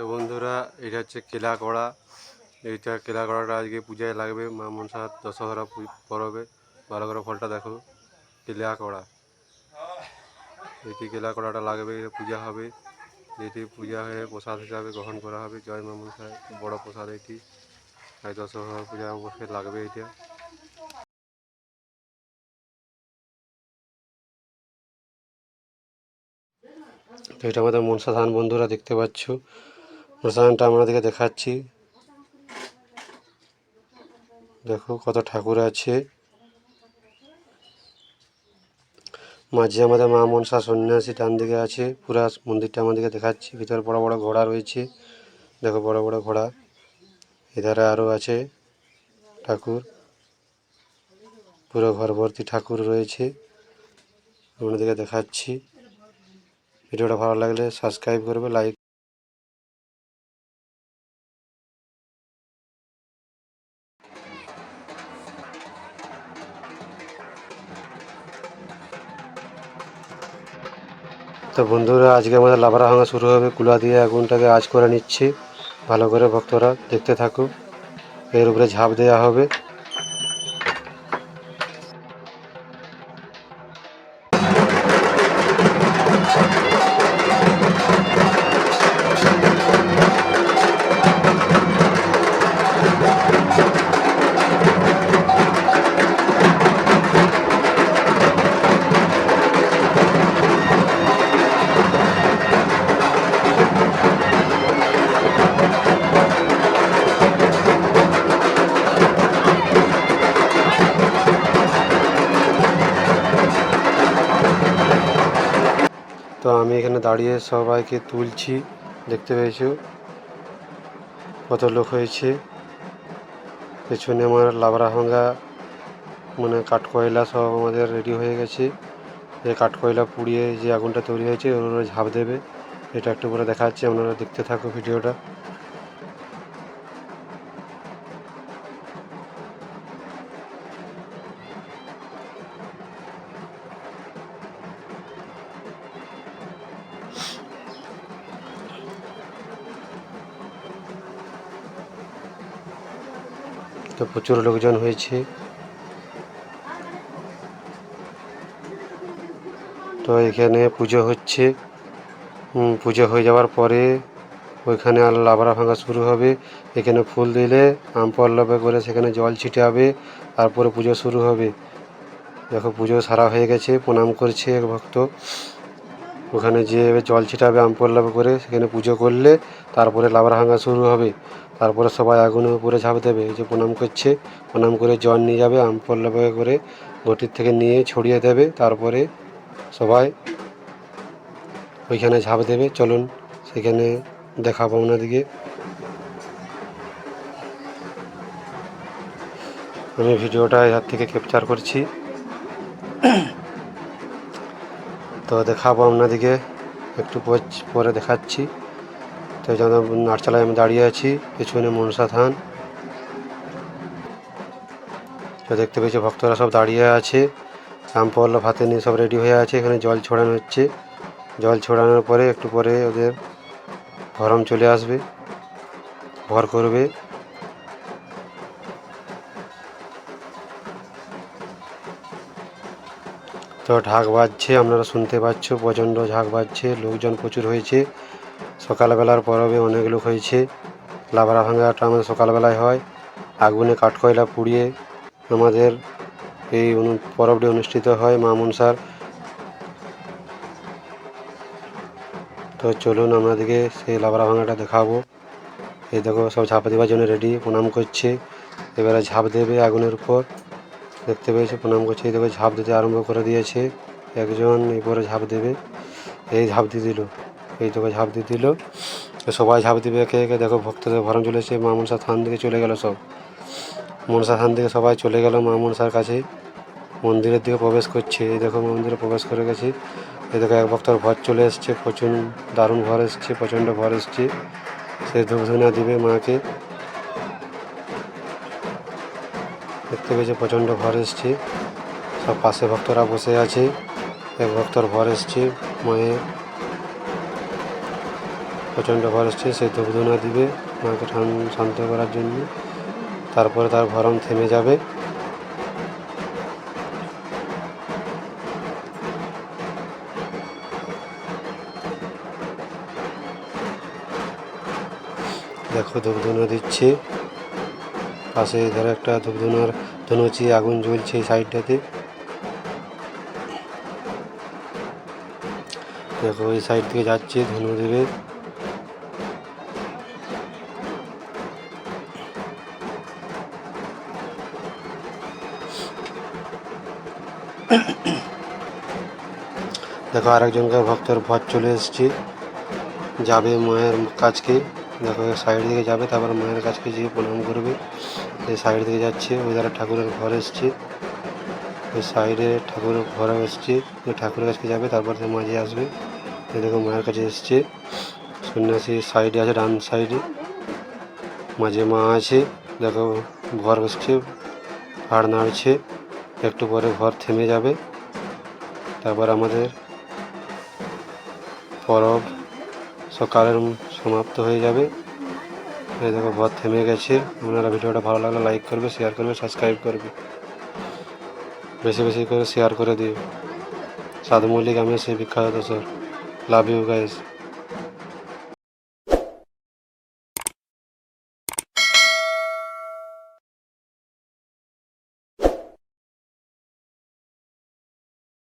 তো বন্ধুরা, এটা হচ্ছে কেলা কড়া এইটা কেলা কড়াটা আজকে পূজায় লাগবে। মা মনসা দশহরা পরবে। ভালো করে ফলটা দেখো। কেলা কড়া এটি কেলা কড়াটা লাগবে, এটা পূজা হবে। এটি পূজা হয়ে প্রসাদ হিসাবে গ্রহণ করা হবে। জয় মা মনসা, বড় প্রসাদ এটি। তাই দশহরা পূজা অবশ্যই লাগবে এটা। তো এটা আমাদের মনসা ধান বন্ধুরা দেখতে পাচ্ছ। ধানটা আমাদেরকে দেখাচ্ছি। দেখো কত ঠাকুর আছে। মাঝে আমাদের মা মনসা সন্ন্যাসী ডান দিকে আছে, পুরা মন্দিরটা আমাদেরকে দেখাচ্ছি। ভিতরে বড় বড় ঘোড়া রয়েছে। দেখো বড় বড় ঘোড়া। এধারে আরও আছে ঠাকুর। পুরো ঘর ভর্তি ঠাকুর রয়েছে। আপনাদেরকে দেখাচ্ছি। ভিডিওটা ভালো লাগলে সাবস্ক্রাইব করবে, লাইক তো বন্ধুরা, আজকে আমাদের লাভরা ভাঙা শুরু হবে। কুলা দিয়ে আগুনটাকে আজ করে নিচ্ছি। ভালো করে ভক্তরা দেখতে থাকুক। এর উপরে ঝাঁপ দেওয়া হবে। তো আমি এখানে দাঁড়িয়ে সবাইকে তুলছি, দেখতে পেয়েছ? কত লোক হয়েছে? পেছনে আমার লাভরা ভাঙা মানে কাঠকয়লা সব আমাদের রেডি হয়ে গেছে। যে কাঠকয়লা পুড়িয়ে যে আগুনটা তৈরি হয়েছে ওরা ঝাঁপ দেবে। এটা একটু করে দেখাচ্ছে, আপনারা দেখতে থাকো ভিডিওটা। তো প্রচুর লোকজন হয়েছে। তো এখানে পুজো হচ্ছে। পুজো হয়ে যাওয়ার পরে ওইখানে আর লাবড়া ভাঙা শুরু হবে। এখানে ফুল দিলে আম পল্লবে করে সেখানে জল ছিটাবে, তারপরে পুজো শুরু হবে। দেখো পুজো সারা হয়ে গেছে, প্রণাম করছে এক ভক্ত। ওখানে যে জল ছিটাবে, আম পল্লবে করে সেখানে পুজো করলে তারপরে লাবড়া ভাঙা শুরু হবে। তারপরে সবাই আগুনের উপরে ঝাঁপ দেবে। যে প্রণাম করছে, প্রণাম করে জল নিয়ে যাবে, আম পল্লবে করে ঘটির থেকে নিয়ে ছড়িয়ে দেবে। তারপরে সবাই ওইখানে ঝাঁপ দেবে। চলুন সেখানে দেখাবো আপনাদিকে আমি ভিডিওটা এর থেকে ক্যাপচার করছি। তো দেখাবো আপনাদিকে একটু পর- দেখাচ্ছি। তো যেন নাটচালায় আমি দাঁড়িয়ে আছি, পেছনে মনসা থান। তো দেখতে পেয়েছি, ভক্তরা সব দাঁড়িয়ে আছে। রামপল্ল ভাতে নিয়ে সব রেডি হয়ে আছে, এখানে জল ছড়ানো হচ্ছে। জল ছড়ানোর পরে একটু পরে ওদের ভরম চলে আসবে, ভর করবে। তো ঢাক বাজছে, আপনারা শুনতে পাচ্ছ, প্রচণ্ড ঝাঁক বাজছে, লোকজন প্রচুর হয়েছে। সকালবেলার পরবে অনেক লোক হয়েছে। লাবড়া ভাঙাটা আমাদের সকালবেলায় হয়। আগুনে কাঠকয়লা পুড়িয়ে আমাদের এই পরবটি অনুষ্ঠিত হয় মা মনসার তো চলুন আপনাদেরকে সেই লাবড়া ভাঙাটা দেখাবো। এই দেখো সব ঝাঁপ দেওয়ার জন্য রেডি প্রণাম করছে। এবারে ঝাঁপ দেবে আগুনের উপর। দেখতে পেয়েছে, প্রণাম করছে, এই দেখো ঝাঁপ দিতে আরম্ভ করে দিয়েছে। একজন এই এরপরে ঝাঁপ দেবে, এই ঝাঁপ দিয়ে দিল, এই দেখো ঝাঁপ দিয়ে দিল। সবাই ঝাঁপ দিবে একে একে দেখো ভক্তদের ভরণ চলেছে, মা মনসা থান দিকে চলে গেল সব। মনসা থান থেকে সবাই চলে গেল মা মনসার কাছে। মন্দিরের দিকে প্রবেশ করছে, এই দেখো মন্দিরে প্রবেশ করে গেছে। এই দেখো এক ভক্তর ঘর চলে এসছে, প্রচুর দারুণ ভর এসছে, প্রচণ্ড ভর এসছে। সে ধূপধুনা দিবে মাকে। দেখতে পেয়েছে প্রচণ্ড ভর এসছে। সব পাশে ভক্তরা বসে আছে। এক ভক্তর ভর এসছে, মায়ে। প্রচণ্ড ভর এসছে, সে ধূপধুনা দিবে মাকে শান্ত করার জন্য। তারপরে তার ভরম থেমে যাবে। দেখো ধূপধুনা দিচ্ছে। পাশে ধরো একটা ধূপধুনার ধনুচি আগুন জ্বলছে এই সাইডটাতে। দেখো, এই সাইড থেকে যাচ্ছে ধনু দেবে। দেখো, আরেকজনকে ভক্তর ভর চলে এসছে। যাবে মায়ের কাছকে দেখো সাইড দিকে যাবে, তারপর মায়ের কাছকে গিয়ে প্রণাম করবে। এই সাইড দিকে যাচ্ছে, ওই ধারে ঠাকুরের ঘর এসছে। ওই সাইডে ঠাকুরের ঘর এসছে ওই ঠাকুরের কাছে যাবে, তারপর সে মাঝে আসবে। দেখো মায়ের কাছে এসছে। সন্ন্যাসী সাইডে আছে, ডান সাইডে। মাঝে মা আছে, দেখো ঘর বসছে ভাড় নাড়ছে, একটু পরে ঘর থেমে যাবে। তারপর আমাদের পরব সকালের সমাপ্ত হয়ে যাবে। এই দেখো ভর থেমে গেছে। আপনারা ভিডিওটা ভালো লাগলে লাইক করবে শেয়ার করবে সাবস্ক্রাইব করবে। বেশি বেশি করে শেয়ার করে দিও সাধু মল্লিক আমি সেই বিখ্যাত স্যার লাভ ইউ গাইস